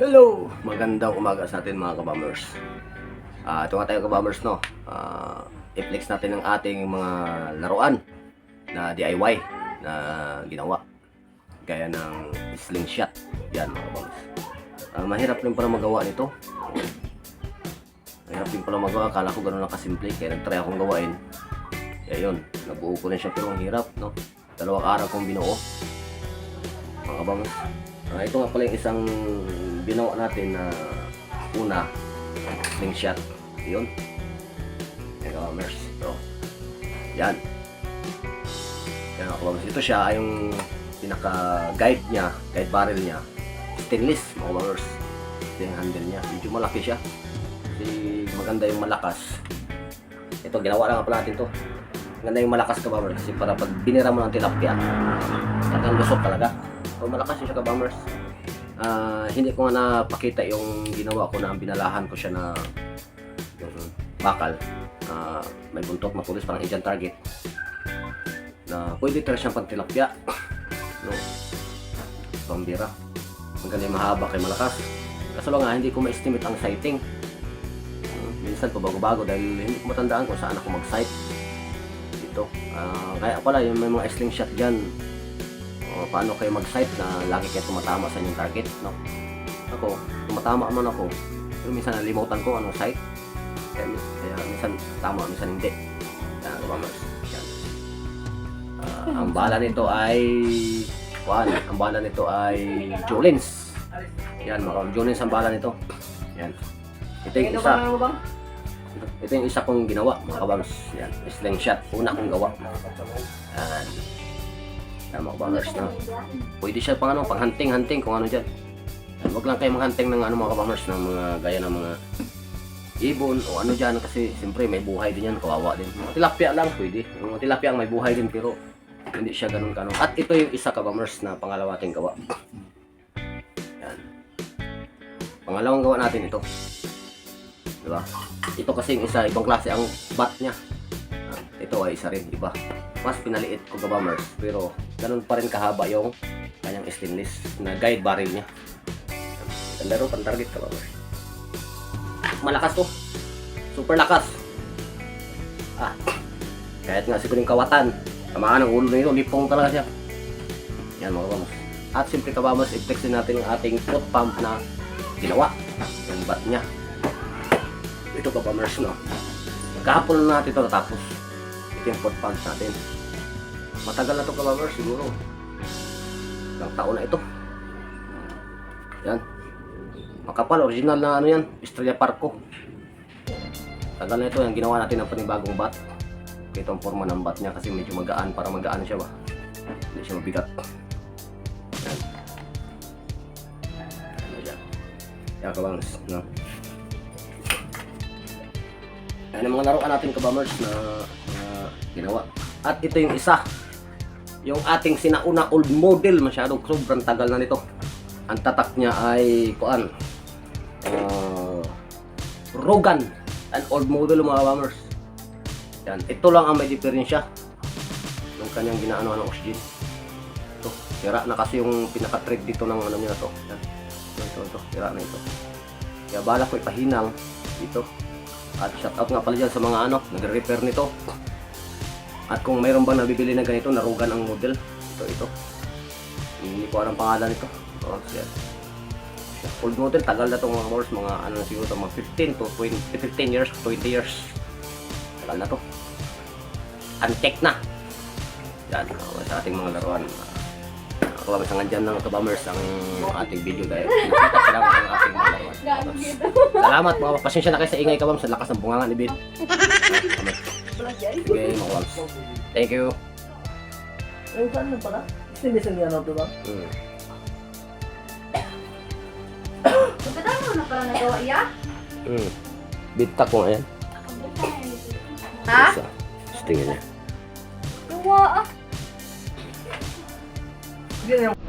Hello! Magandang umaga sa atin mga kabamers. Ah, ito nga tayo kabamers no. Ah, i-flex natin ang ating mga laruan na DIY na ginawa. Gaya ng slingshot. Yan mga kabamers. Ah, mahirap rin pala magawa nito. Mahirap din pala magawa. Akala ko gano'n lang kasimple. Kaya nag-try akong gawain. Kaya yun. Nabuo ko rin siya pero ang hirap no. Dalawang araw kong binuo. Mga kabamers. Ah, ito nga pala yung isang binawa natin na una slingshot. Yun. Yan kabamers. Ito. Yan. Yan mga kabamers. Ito siya yung pinaka-guide niya, guide barrel niya. Stainless mga kabamers. Ito yung handle niya. Medyo malaki siya. Kasi maganda yung malakas. Ito, ginawa lang nga pala natin to. Maganda yung malakas kabamers. Kasi para pag binira mo ng tilapia, talagang lusot talaga. So, malakas siya kabamers. Ah, hindi ko nga napakita yung ginawa ko na binalahan ko siya na yung bakal. Ah, may buntot matulis parang Asian target. Na pwede talaga siyang pantilapia. No. Pambira. Maganda yung mahaba kay malakas. Kaso lang nga, hindi ko ma-estimate ang sighting. Hmm, minsan pabago-bago dahil hindi ko matandaan kung saan ako mag-sight. Dito. Ah, kaya pala, yung may mga slingshot dyan, o paano kayo mag-sight na lagi kayo tumatama sa inyong target, no? Ako, tumatama man ako, pero minsan nalimutan ko anong sight. Kaya, kaya minsan tama, minsan hindi. Yan, kabamers. Yan. Ah, ang bala nito ay Kuan, ang bala nito ay Julins. Yan, mga Julins ang bala nito. Yan. Ito yung isa. Ito yung isa kong ginawa, mga kabams. Yan, slingshot. Una kong gawa. Yan. Yan, mga kabams na. Pwede siya pang ano, pang hunting-hunting kung ano dyan. Yan, Huwag lang kayo mag-hunting ng ano mga kabamers ng mga gaya ng mga ibon o ano dyan kasi siyempre may buhay din yan, kawawa din. Mga tilapia lang pwede. Mga tilapia ang may buhay din pero hindi siya ganun kanong. At ito yung isa kabamers na pangalawa ating gawa. Yan. Pangalawang gawa natin ito. Diba? Ito kasi yung isa, ibang klase ang bat niya. Ito ay isa rin, iba. Mas pinaliit ko kabamers pero ganun pa rin kahaba yung kanyang stainless na guide barrel niya. Laro pang target kabamers. Malakas to. Super lakas. Ah. Kahit nga siguro yung kawatan, tamaan ang ulo nito, lipong talaga siya. Yan mga kabamos. At siyempre kabamos, i-flex natin yung ating foot pump na ginawa. Yung bat niya. Ito kabamers, no? Kahapon na natin ito natapos. Yung foot pump natin. Matagal na ito kabamers, siguro. Ilang taon na ito. Yan. Makapal, original na ano yan, Estrella Parco. Tagal na ito, yung ginawa natin ng panibagong bat. Ito ang forma ng bat niya kasi medyo magaan para magaan siya ba. Hindi siya mabigat. Yan. Ano siya. Yan kabangs. No? Yan ang mga laruan natin kabamers na, na ginawa. At ito yung isa. Yung ating sinauna old model masyadong sobrang tagal na nito. Ang tatak niya ay kuan. Uh, Rogan. An old model mga kabamers. Yan. Ito lang ang may diferensya ng kanyang ginaano ng oxygen. Ito. Sira na kasi yung pinaka-thread dito ng ano niya to. Yan. Ito, ito, ito. Sira na ito. Kaya bala ko ipahinang dito. At shout out nga pala dyan sa mga ano, nagre-repair nito. At kung mayroon ba nabibili na ganito, narugan ang model. Ito, ito. Hindi ko alam pangalan nito. Oh, yan. Old model, tagal na itong mga mores, mga ano na siguro, mga 15 to 20, 15 years, 20 years. Tagal na to. Antek na. Yan, uh, sa ating mga laruan. Uh, Kabamers, hanggang dyan lang kabamers ang ating video dahil nakita ko lang ang ating mga laruan. Salamat mga pasensya na kayo sa ingay kabam sa lakas ng bungangan ni Bill. Sige mga kabams. Thank you. Ay, saan na pala? Stinis ang ano to ba? Hmm. Pagkatapos mo na pala nagawa iya? Hmm. Bitak mo ayan. Ha? Isa. Sa tingin niya. Gawa ah. Na yung